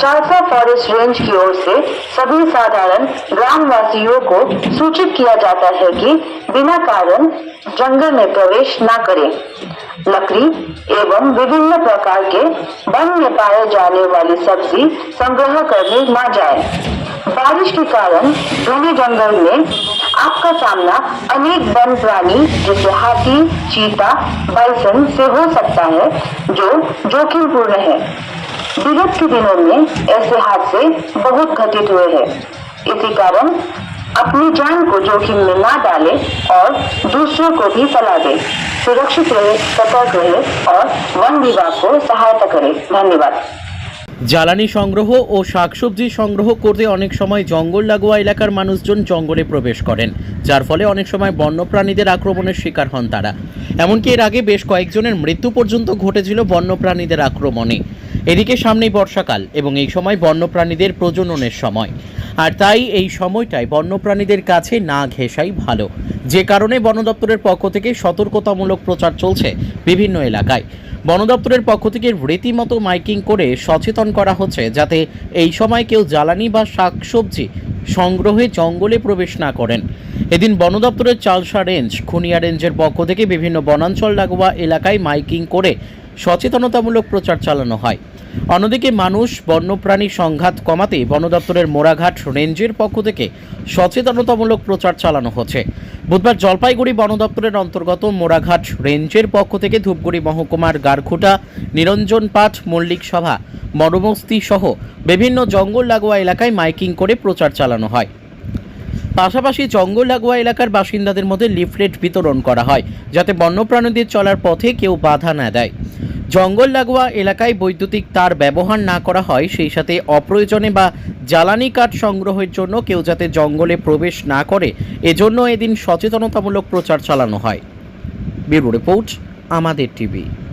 Chalsa forest range की ओर से सभी साधारण ग्रामवासियों को सूचित किया जाता है कि बिना कारण जंगल में प्रवेश न करें। लकड़ी एवं विभिन्न प्रकार के वन में पाए जाने वाली सब्ज़ी संग्रह करने न जाए। बारिश के कारण घने जंगल में आपका सामना अनेक वन प्राणी, जैसे हाथी, चीता बाइसन से हो सकता है, जो जोखिमपूर्ण है। विगत के दिनों में ऐसे हादसे बहुत घटित हुए हैं इसी कारण अपनी जान को जोखिम में ना डालें और दूसरों को भी सलाह दें सुरक्षित रहे सतर्क रहे और वन विभाग को सहायता करें धन्यवाद জ্বালানি সংগ্রহ ও শাকসবজি সংগ্রহ করতে অনেক সময় জঙ্গল লাগোয়া এলাকার মানুষজন জঙ্গলে প্রবেশ করেন যার ফলে অনেক সময় বন্যপ্রাণীদের আক্রমণের শিকার হন তারা এমনকি এর আগে বেশ কয়েকজনের মৃত্যু পর্যন্ত ঘটেছিল বন্যপ্রাণীদের আক্রমণে এদিকে সামনেই বর্ষাকাল এবং এই সময় বন্যপ্রাণীদের প্রজননের সময়। আর তাই এই সময়টায় বন্যপ্রাণীদের কাছে না ঘেঁষাই ভালো। যে কারণে বন দপ্তরের পক্ষ থেকে সতর্কতামূলক প্রচার চলছে বিভিন্ন এলাকায়। বন দপ্তরের পক্ষ থেকে রীতিমতো মাইকিং করে সচেতন করা হচ্ছে যাতে এই সময় কেউ জ্বালানি বা শাকসবজি সংগ্রহে জঙ্গলে প্রবেশ না করেন। এদিন বন দপ্তরের চালসা রেঞ্জ, খুনিয়া রেঞ্জের পক্ষ থেকে বিভিন্ন বনাঞ্চল লাগোয়া এলাকায় মাইকিং করে সচেতনতামূলক প্রচার চালানো হয়। অন্যদিকে মানুষ বন্যপ্রাণী সংঘাত কমাতে বন দপ্তরের মোড়াঘাট রেঞ্জের পক্ষ থেকে সচেতনতামূলক প্রচার চালানো হচ্ছে। বুধবার জলপাইগুড়ি বন দপ্তরের অন্তর্গত মোড়াঘাট রেঞ্জের পক্ষ থেকে ধূপগুড়ি মহকুমার গারখুটা, নিরঞ্জন পাঠ, মল্লিক সভা, মরমস্তি সহ বিভিন্ন জঙ্গল লাগোয়া এলাকায় মাইকিং করে প্রচার চালানো হয়। পাশাপাশি জঙ্গল লাগোয়া এলাকার বাসিন্দাদের মধ্যে লিফলেট বিতরণ করা হয়, যাতে বন্যপ্রাণীদের চলার পথে কেউ বাধা না দেয়। জঙ্গল লাগোয়া এলাকায় বৈদ্যুতিক তার ব্যবহার না করা হয়, সেই সাথে অপ্রয়োজনে বা জ্বালানি কাঠ সংগ্রহের জন্য কেউ যাতে জঙ্গলে প্রবেশ না করে, এজন্য এদিন সচেতনতামূলক প্রচার চালানো হয়। ব্যুরো রিপোর্ট, আমাদের টিভি।